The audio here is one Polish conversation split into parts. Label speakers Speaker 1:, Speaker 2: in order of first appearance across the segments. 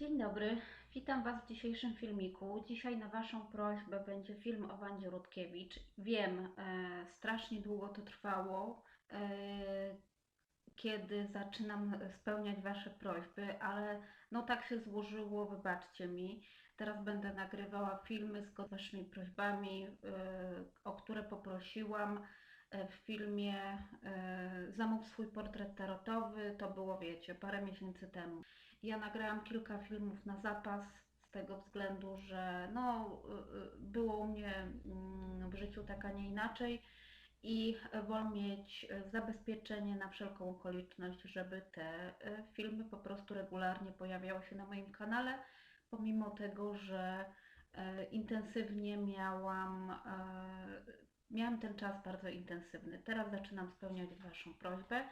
Speaker 1: Dzień dobry, witam Was w dzisiejszym filmiku. Dzisiaj na Waszą prośbę będzie film o Wandzie Rutkiewicz. Wiem, e, strasznie długo to trwało, e, kiedy zaczynam spełniać Wasze prośby, ale no tak się złożyło, wybaczcie mi. Teraz będę nagrywała filmy z Waszymi prośbami, e, o które poprosiłam e, w filmie e, Zamów swój portret tarotowy. To było, wiecie, parę miesięcy temu. Ja nagrałam kilka filmów na zapas z tego względu, że no, y, y, było u mnie mm, w życiu tak, a nie inaczej i wolę mieć zabezpieczenie na wszelką okoliczność, żeby te y, filmy po prostu regularnie pojawiały się na moim kanale, pomimo tego, że intensywnie miałam, miałam ten czas bardzo intensywny. Teraz zaczynam spełniać Waszą prośbę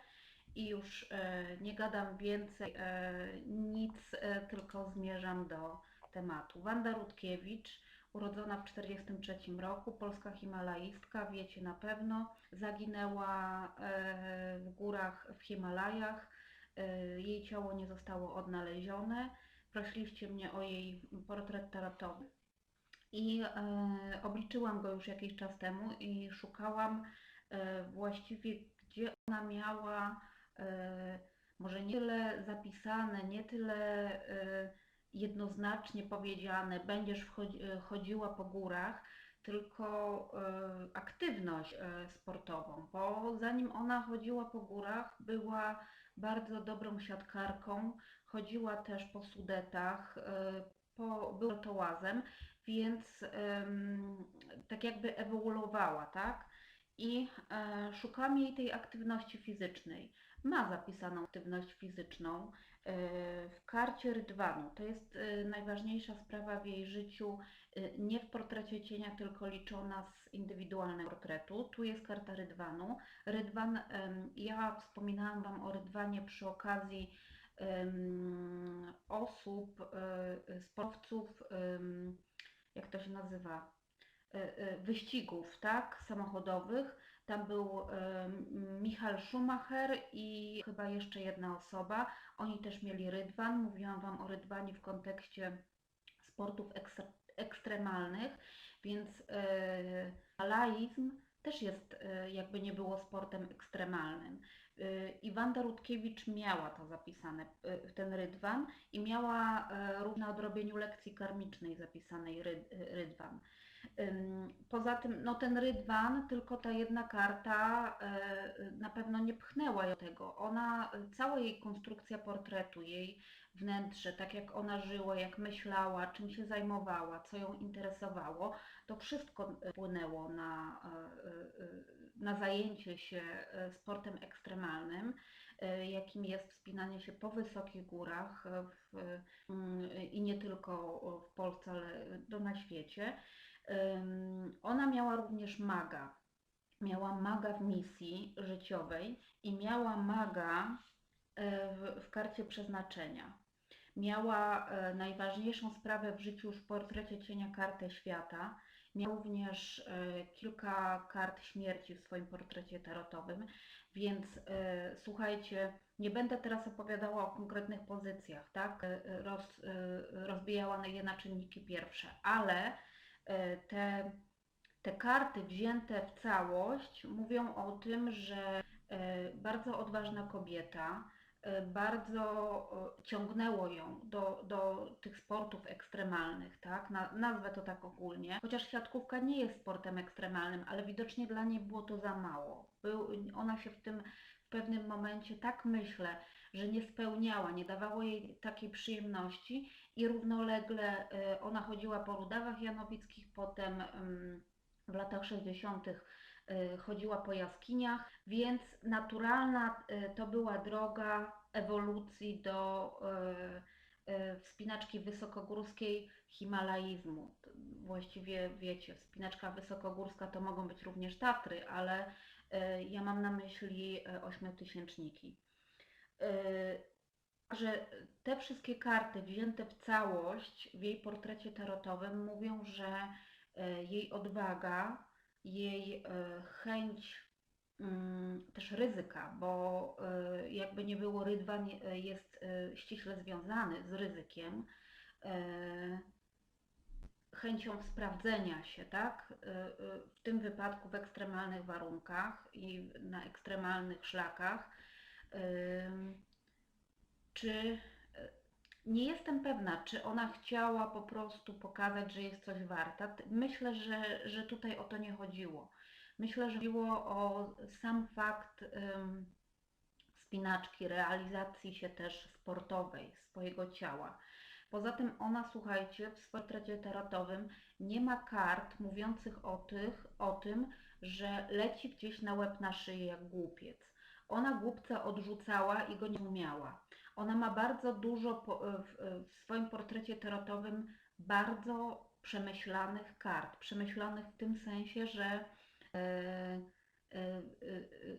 Speaker 1: i już e, nie gadam więcej, e, nic, e, tylko zmierzam do tematu. Wanda Rutkiewicz, urodzona w 1943 roku, polska himalaistka, wiecie na pewno, zaginęła w górach w Himalajach, jej ciało nie zostało odnalezione. Prosiliście mnie o jej portret tarotowy. I obliczyłam go już jakiś czas temu i szukałam właściwie, gdzie ona miała może nie tyle zapisane, nie tyle e, jednoznacznie powiedziane, będziesz e, chodziła po górach, tylko e, aktywność e, sportową, bo zanim ona chodziła po górach, była bardzo dobrą siatkarką, chodziła też po Sudetach, e, po, była tołazem, więc tak jakby ewoluowała, tak? I e, szukam jej tej aktywności fizycznej. Ma zapisaną aktywność fizyczną e, w karcie rydwanu. To jest e, najważniejsza sprawa w jej życiu, nie w portrecie cienia, tylko liczona z indywidualnego portretu. Tu jest karta rydwanu. Rydwan, ja wspominałam Wam o rydwanie przy okazji osób, sportowców, jak to się nazywa, wyścigów, tak, samochodowych. Tam był em, Michael Schumacher i chyba jeszcze jedna osoba. Oni też mieli rydwan. Mówiłam Wam o rydwanie w kontekście sportów ekstre, ekstremalnych, więc malaizm też jest, jakby nie było sportem ekstremalnym. I Wanda Rutkiewicz miała to zapisane, ten rydwan i miała na odrobieniu lekcji karmicznej zapisanej ryd, rydwan. Poza tym, no ten rydwan, tylko ta jedna karta e, na pewno nie pchnęła do tego. Ona, cała jej konstrukcja portretu, jej wnętrze, tak jak ona żyła, jak myślała, czym się zajmowała, co ją interesowało, to wszystko wpłynęło na, e, e, na zajęcie się sportem ekstremalnym, jakim jest wspinanie się po wysokich górach w, i nie tylko w Polsce, ale to na świecie. Ona miała również maga. Miała maga w misji życiowej i miała maga e, w, w karcie przeznaczenia. Miała e, najważniejszą sprawę w życiu w portrecie cienia kartę świata. Miała również e, kilka kart śmierci w swoim portrecie tarotowym, więc słuchajcie, nie będę teraz opowiadała o konkretnych pozycjach, tak? Roz, rozbijała je na czynniki pierwsze, ale te, te karty wzięte w całość mówią o tym, że e, bardzo odważna kobieta, e, bardzo e, ciągnęło ją do, do tych sportów ekstremalnych, tak? Na, nazwę to tak ogólnie. Chociaż siatkówka nie jest sportem ekstremalnym, ale widocznie dla niej było to za mało. Był, ona się w tym w pewnym momencie tak myślę, że nie spełniała, nie dawało jej takiej przyjemności i równolegle e, ona chodziła po Rudawach Janowickich, potem em, w latach 60. e, chodziła po jaskiniach, więc naturalna e, to była droga ewolucji do wspinaczki wysokogórskiej himalaizmu. Właściwie wiecie, wspinaczka wysokogórska to mogą być również Tatry, ale ja mam na myśli ośmiotysięczniki. E, Także te wszystkie karty wzięte w całość w jej portrecie tarotowym mówią, że e, jej odwaga, jej e, chęć mm, też ryzyka, bo y, jakby nie było, rydwan jest ściśle związany z ryzykiem, chęcią sprawdzenia się, tak? W tym wypadku w ekstremalnych warunkach i na ekstremalnych szlakach. Czy y, nie jestem pewna, czy ona chciała po prostu pokazać, że jest coś warta. Myślę, że, że tutaj o to nie chodziło. Myślę, że chodziło o sam fakt ym, spinaczki, realizacji się też sportowej swojego ciała. Poza tym ona, słuchajcie, w swoim tarotowym nie ma kart mówiących o, tych, o tym, że leci gdzieś na łeb na szyję jak głupiec. Ona głupca odrzucała i go nie umiała. Ona ma bardzo dużo po, w, w swoim portrecie tarotowym bardzo przemyślanych kart. Przemyślanych w tym sensie, że e, e, e, e,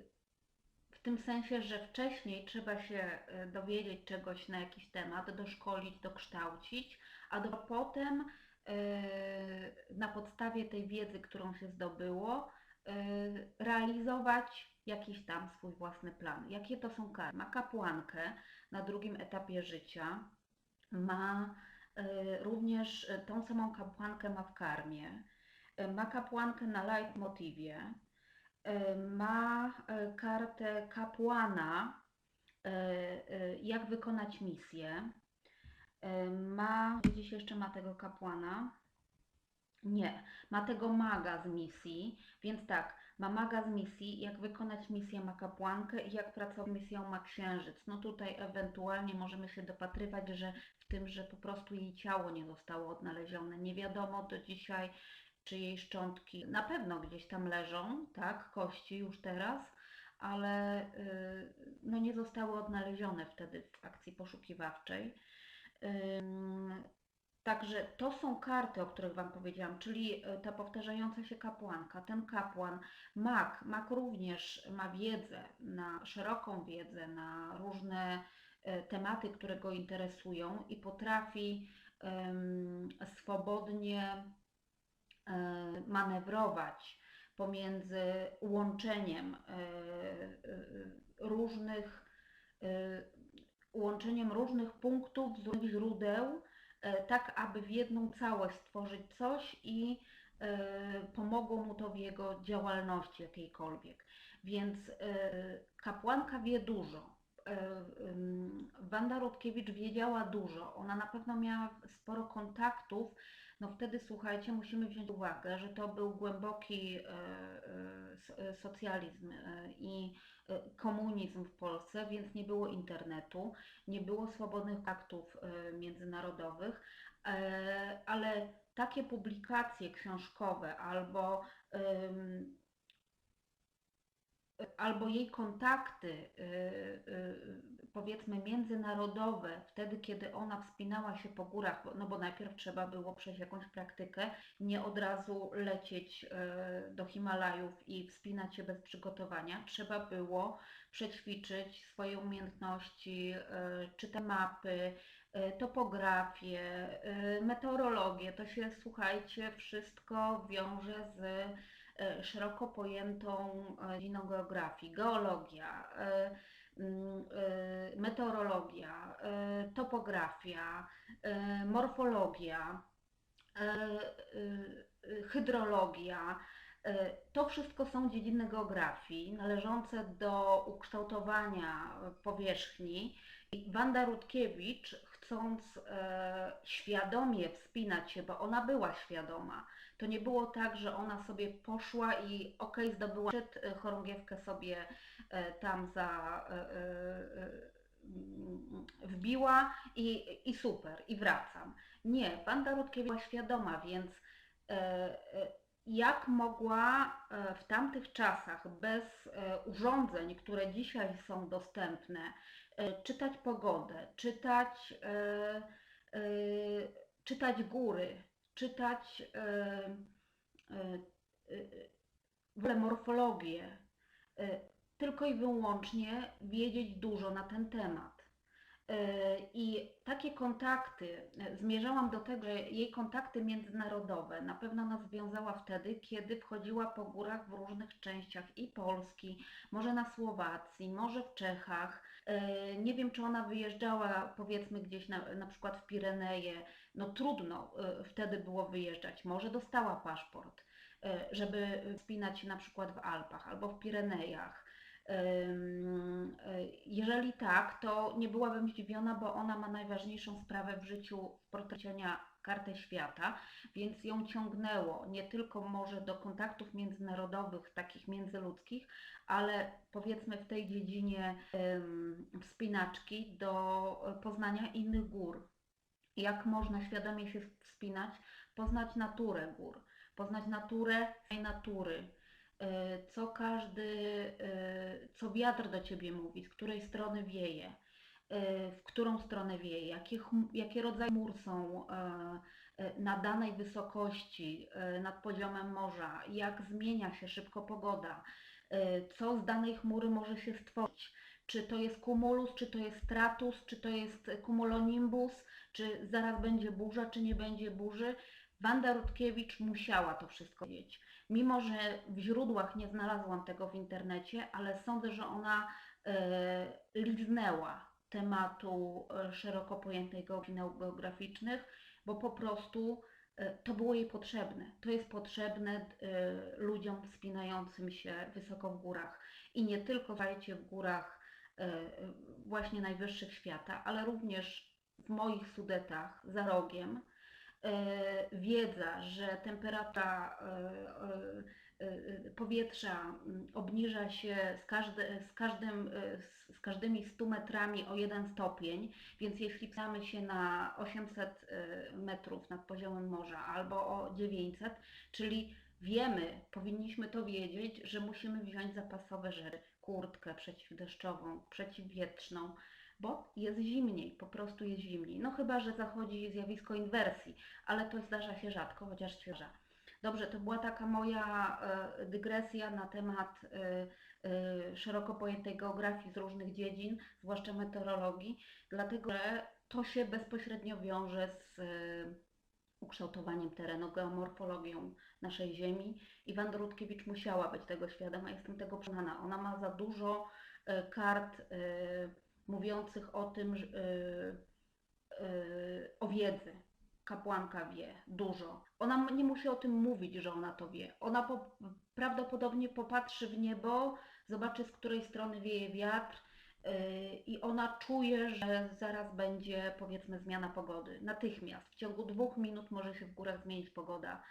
Speaker 1: w tym sensie, że wcześniej trzeba się e, dowiedzieć czegoś na jakiś temat, doszkolić, dokształcić, a do, potem e, na podstawie tej wiedzy, którą się zdobyło, e, realizować jakiś tam swój własny plan. Jakie to są karty? Ma kapłankę na drugim etapie życia, ma e, również e, tą samą kapłankę ma w karmie, e, ma kapłankę na leitmotivie, e, ma e, kartę kapłana, e, e, jak wykonać misję, e, ma, gdzieś jeszcze ma tego kapłana, nie, ma tego maga z misji, więc tak, ma maga z misji, jak wykonać misję ma kapłankę i jak pracować misją ma księżyc. No tutaj ewentualnie możemy się dopatrywać, że w tym, że po prostu jej ciało nie zostało odnalezione. Nie wiadomo do dzisiaj, czy jej szczątki na pewno gdzieś tam leżą, tak, kości już teraz, ale y, no nie zostały odnalezione wtedy w akcji poszukiwawczej. Także to są karty, o których Wam powiedziałam, czyli e, ta powtarzająca się kapłanka, ten kapłan, mak. Mak również ma wiedzę, na szeroką wiedzę, na różne e, tematy, które go interesują i potrafi em, swobodnie e, manewrować pomiędzy łączeniem e, różnych, e, łączeniem różnych punktów źródeł, tak aby w jedną całość stworzyć coś i e, pomogło mu to w jego działalności jakiejkolwiek. Więc e, kapłanka wie dużo. E, Wanda Rutkiewicz wiedziała dużo. Ona na pewno miała sporo kontaktów. No wtedy, słuchajcie, musimy wziąć uwagę, że to był głęboki e, e, e, socjalizm e, i e, komunizm w Polsce, więc nie było internetu, nie było swobodnych kontaktów e, międzynarodowych, e, ale takie publikacje książkowe albo albo jej kontakty, y, y, powiedzmy, międzynarodowe, wtedy, kiedy ona wspinała się po górach, no bo najpierw trzeba było przejść jakąś praktykę, nie od razu lecieć y, do Himalajów i wspinać się bez przygotowania. Trzeba było przećwiczyć swoje umiejętności, y, czy te mapy, y, topografię, meteorologię. To się, słuchajcie, wszystko wiąże z e, szeroko pojętą e, dziedziną geografii, geologia, e, e, meteorologia, e, topografia, morfologia, hydrologia. E, To wszystko są dziedziny geografii należące do ukształtowania powierzchni. I Wanda Rutkiewicz, chcąc e, świadomie wspinać się, bo ona była świadoma, to nie było tak, że ona sobie poszła i okej, zdobyła przed e, chorągiewkę sobie tam za wbiła i, i super, i wracam. Nie, Wanda Rutkiewicz była świadoma, więc jak mogła e, w tamtych czasach bez e, urządzeń, które dzisiaj są dostępne, e, czytać pogodę, czytać, czytać góry, czytać w ogóle morfologię, tylko i wyłącznie wiedzieć dużo na ten temat. I takie kontakty, e, zmierzałam do tego, że jej kontakty międzynarodowe na pewno nas związała wtedy, kiedy wchodziła po górach w różnych częściach i Polski, może na Słowacji, może w Czechach. E, Nie wiem, czy ona wyjeżdżała powiedzmy gdzieś na, na przykład w Pireneje. No trudno e, wtedy było wyjeżdżać. Może dostała paszport, e, żeby wspinać się na przykład w Alpach albo w Pirenejach. Y, Jeżeli tak, to nie byłabym zdziwiona, bo ona ma najważniejszą sprawę w życiu w portrecienia kartę świata, więc ją ciągnęło nie tylko może do kontaktów międzynarodowych, takich międzyludzkich, ale powiedzmy w tej dziedzinie wspinaczki do poznania innych gór. Jak można świadomie się wspinać, poznać naturę gór, poznać naturę tej natury e, co każdy, e, co wiatr do ciebie mówi, z której strony wieje, e, w którą stronę wieje, jakie, jakie rodzaje chmur są na danej wysokości nad poziomem morza, jak zmienia się szybko pogoda, co z danej chmury może się stworzyć. Czy to jest cumulus, czy to jest stratus, czy to jest cumulonimbus, czy zaraz będzie burza, czy nie będzie burzy. Wanda Rutkiewicz musiała to wszystko wiedzieć. Mimo, że w źródłach nie znalazłam tego w internecie, ale sądzę, że ona e, liznęła tematu e, szeroko pojętej nauk geograficznych, bo po prostu e, to było jej potrzebne. To jest potrzebne ludziom wspinającym się wysoko w górach. I nie tylko słuchajcie w górach właśnie najwyższych świata, ale również w moich Sudetach za rogiem wiedza, że temperatura e, e, e, powietrza mm, obniża się z, każde, z, każdym, e, z, każdymi 100 metrami o 1 stopień, więc jeśli pchamy się na 800 e, metrów nad poziomem morza albo o 900, czyli wiemy, powinniśmy to wiedzieć, że musimy wziąć zapasowe żery, kurtkę przeciwdeszczową, przeciwwietrzną, bo jest zimniej, po prostu jest zimniej. No chyba, że zachodzi zjawisko inwersji, ale to zdarza się rzadko, chociaż zdarza. Dobrze, to była taka moja e, dygresja na temat e, e, szeroko pojętej geografii z różnych dziedzin, zwłaszcza meteorologii, dlatego że to się bezpośrednio wiąże z ukształtowaniem terenu, geomorfologią naszej Ziemi. I Wanda Rutkiewicz musiała być tego świadoma, jestem tego przekonana. Ona ma za dużo kart mówiących o tym, że, e, e, o wiedzy. Kapłanka wie dużo. Ona nie musi o tym mówić, że ona to wie. Ona po, prawdopodobnie popatrzy w niebo, zobaczy z której strony wieje wiatr yy, i ona czuje, że zaraz będzie powiedzmy zmiana pogody. Natychmiast. W ciągu dwóch minut może się w górach zmienić pogoda.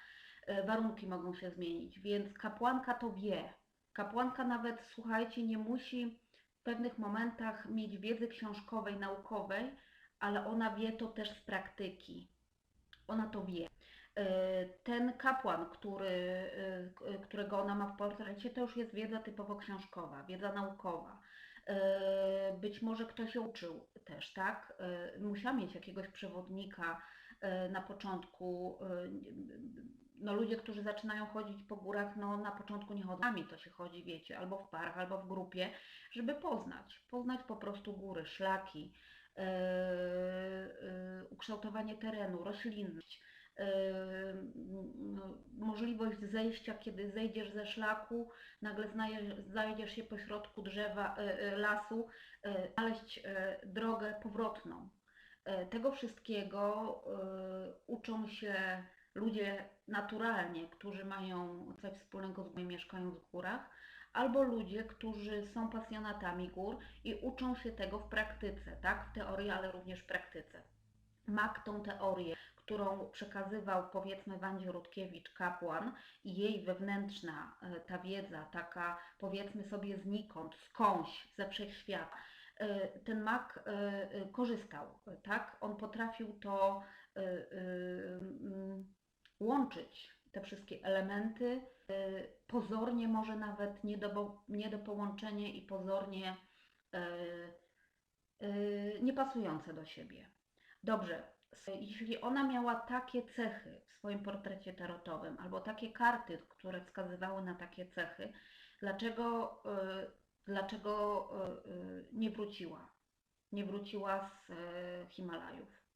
Speaker 1: Yy, warunki mogą się zmienić, więc kapłanka to wie. Kapłanka nawet, słuchajcie, nie musi pewnych momentach mieć wiedzy książkowej, naukowej, ale ona wie to też z praktyki. Ona to wie. E, Ten kapłan, który, k- którego ona ma w portrecie, to już jest wiedza typowo książkowa, wiedza naukowa. E, Być może ktoś się uczył też, tak? E, Musiał mieć jakiegoś przewodnika na początku. No ludzie, którzy zaczynają chodzić po górach, no na początku nie chodzą, sami to się chodzi, wiecie, albo w parach, albo w grupie, żeby poznać, poznać po prostu góry, szlaki, e, e, ukształtowanie terenu, roślinność, no, możliwość zejścia, kiedy zejdziesz ze szlaku, nagle znajdziesz się pośrodku drzewa, e, e, lasu, e, znaleźć drogę powrotną. Tego wszystkiego uczą się ludzie naturalnie, którzy mają coś wspólnego z górami, mieszkają w górach, albo ludzie, którzy są pasjonatami gór i uczą się tego w praktyce, tak? W teorii, ale również w praktyce. Mak tą teorię, którą przekazywał powiedzmy Wandzie Rutkiewicz kapłan i jej wewnętrzna e, ta wiedza, taka powiedzmy sobie znikąd, skądś, ze wszechświata, e, ten mak e, korzystał, tak? On potrafił to łączyć, te wszystkie elementy, e, pozornie może nawet nie do, nie do połączenia i pozornie e, e, niepasujące do siebie. Dobrze, jeśli ona miała takie cechy w swoim portrecie tarotowym, albo takie karty, które wskazywały na takie cechy, dlaczego, dlaczego nie wróciła? nie wróciła z Himalajów.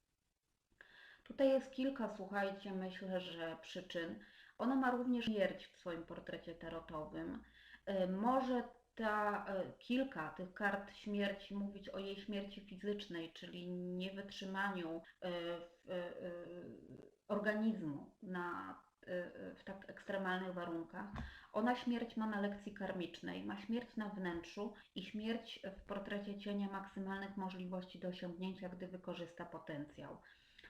Speaker 1: Tutaj jest kilka, słuchajcie, myślę, że przyczyn. Ona ma również śmierć w swoim portrecie tarotowym. E, Może ta e, kilka tych kart śmierci mówić o jej śmierci fizycznej, czyli niewytrzymaniu e, organizmu na, w tak ekstremalnych warunkach. Ona śmierć ma na lekcji karmicznej, ma śmierć na wnętrzu i śmierć w portrecie cienia maksymalnych możliwości do osiągnięcia, gdy wykorzysta potencjał.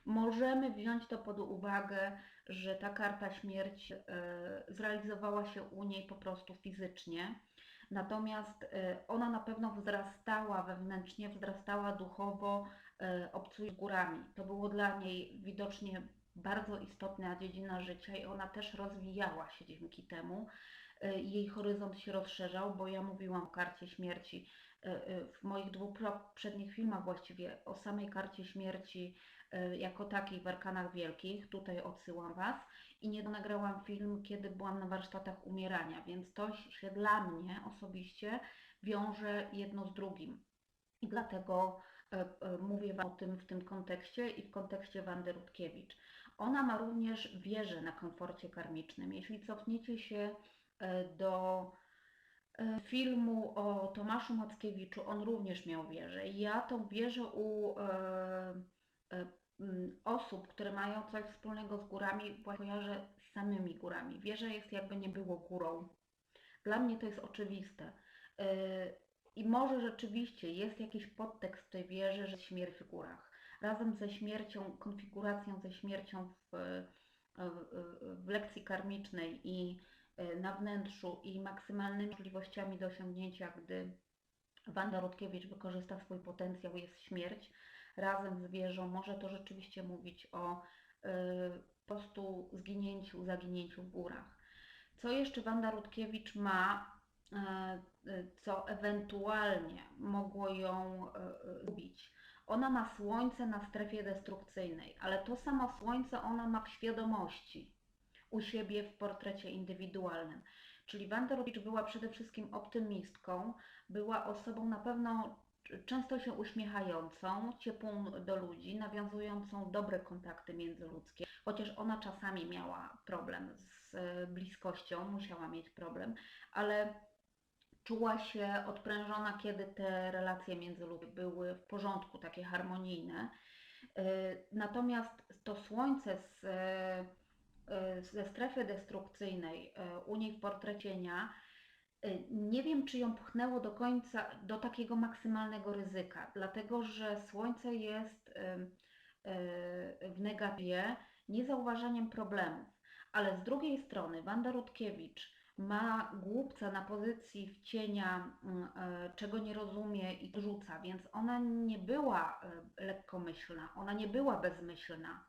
Speaker 1: Możemy wziąć to pod uwagę, że ta karta śmierć e, zrealizowała się u niej po prostu fizycznie, natomiast e, ona na pewno wzrastała wewnętrznie, wzrastała duchowo, e, obcując górami. To było dla niej widocznie bardzo istotna dziedzina życia i ona też rozwijała się dzięki temu. Jej horyzont się rozszerzał, bo ja mówiłam o karcie śmierci w moich dwóch poprzednich filmach właściwie o samej karcie śmierci jako takiej w Arkanach Wielkich. Tutaj odsyłam Was. I nie nagrałam film, kiedy byłam na warsztatach umierania, więc to się dla mnie osobiście wiąże jedno z drugim. I dlatego e, e, mówię Wam o tym w tym kontekście i w kontekście Wandy Rutkiewicz. Ona ma również wieżę na komforcie karmicznym. Jeśli cofniecie się do filmu o Tomaszu Mackiewiczu, on również miał wieżę. Ja tą wieżę u osób, które mają coś wspólnego z górami, kojarzę z samymi górami. Wieża jest jakby nie było górą. Dla mnie to jest oczywiste. E, I może rzeczywiście jest jakiś podtekst w tej wieży, że śmierć w górach. Razem ze śmiercią, konfiguracją ze śmiercią w, w, w lekcji karmicznej i e, na wnętrzu i maksymalnymi możliwościami do osiągnięcia, gdy Wanda Rutkiewicz wykorzysta swój potencjał, jest śmierć. Razem z wieżą może to rzeczywiście mówić o y, po prostu zginięciu, zaginięciu w górach. Co jeszcze Wanda Rutkiewicz ma, e, e, co ewentualnie mogło ją zgubić? Ona ma słońce na strefie destrukcyjnej, ale to samo słońce ona ma w świadomości u siebie w portrecie indywidualnym. Czyli Wanda Rutkiewicz była przede wszystkim optymistką, była osobą na pewno często się uśmiechającą, ciepłą do ludzi, nawiązującą dobre kontakty międzyludzkie, chociaż ona czasami miała problem z e, bliskością, musiała mieć problem, ale czuła się odprężona, kiedy te relacje międzyludzkie były w porządku, takie harmonijne. E, Natomiast to słońce z, e, ze strefy destrukcyjnej u niej w portrecie e, nie wiem, czy ją pchnęło do końca, do takiego maksymalnego ryzyka, dlatego że słońce jest e, e, w negatywie niezauważeniem problemów. Ale z drugiej strony Wanda Rutkiewicz ma głupca na pozycji w cienia, mm, czego nie rozumie i rzuca, więc ona nie była lekkomyślna, ona nie była bezmyślna.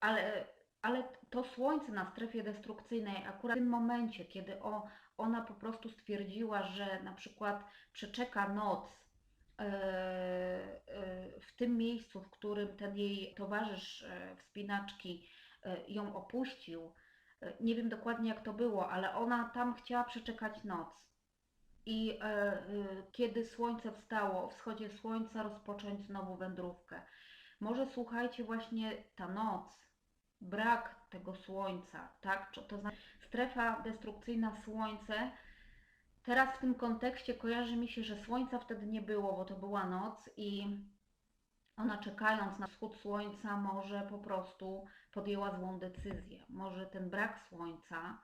Speaker 1: Ale, ale to słońce na strefie destrukcyjnej, akurat w tym momencie, kiedy o, ona po prostu stwierdziła, że na przykład przeczeka noc e, e, w tym miejscu, w którym ten jej towarzysz e, wspinaczki ją opuścił, nie wiem dokładnie jak to było, ale ona tam chciała przeczekać noc. I kiedy słońce wstało, o wschodzie słońca rozpocząć znowu wędrówkę. Może słuchajcie, właśnie ta noc, brak tego słońca, tak? To znaczy strefa destrukcyjna słońce. Teraz w tym kontekście kojarzy mi się, że słońca wtedy nie było, bo to była noc i ona czekając na wschód słońca może po prostu podjęła złą decyzję. Może ten brak słońca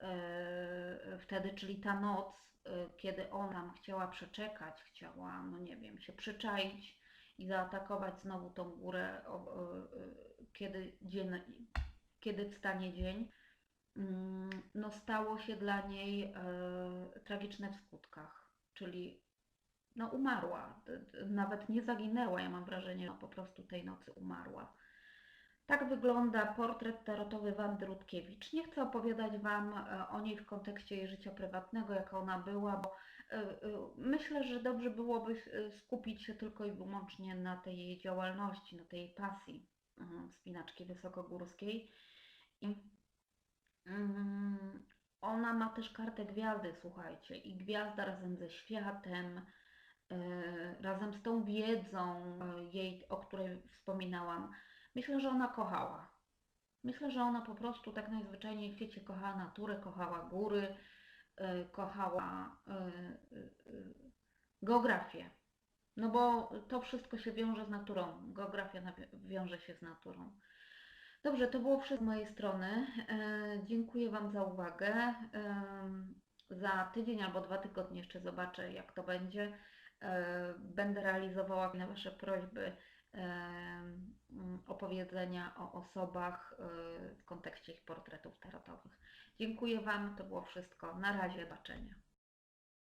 Speaker 1: e, wtedy, czyli ta noc, e, kiedy ona chciała przeczekać, chciała, no nie wiem, się przyczaić i zaatakować znowu tą górę, e, kiedy, dzień, kiedy wstanie dzień, mm, no stało się dla niej e, tragiczne w skutkach, czyli no umarła, nawet nie zaginęła, ja mam wrażenie, że po prostu tej nocy umarła. Tak wygląda portret tarotowy Wandy Rutkiewicz. Nie chcę opowiadać Wam e, o niej w kontekście jej życia prywatnego, jaka ona była, bo e, myślę, że dobrze byłoby skupić się tylko i wyłącznie na tej jej działalności, na tej pasji wspinaczki wysokogórskiej. I mm, ona ma też kartę gwiazdy, słuchajcie, i gwiazda razem ze światem, e, razem z tą wiedzą e, jej, o której wspominałam, myślę, że ona kochała. Myślę, że ona po prostu tak najzwyczajniej w świecie kochała naturę, kochała góry, e, kochała geografię. No bo to wszystko się wiąże z naturą. Geografia wiąże się z naturą. Dobrze, to było wszystko z mojej strony. E, dziękuję Wam za uwagę. Em, za tydzień albo dwa tygodnie jeszcze zobaczę, jak to będzie. E, będę realizowała na Wasze prośby opowiedzenia o osobach e, w kontekście ich portretów tarotowych. Dziękuję Wam, to było wszystko. Na razie, do zobaczenia.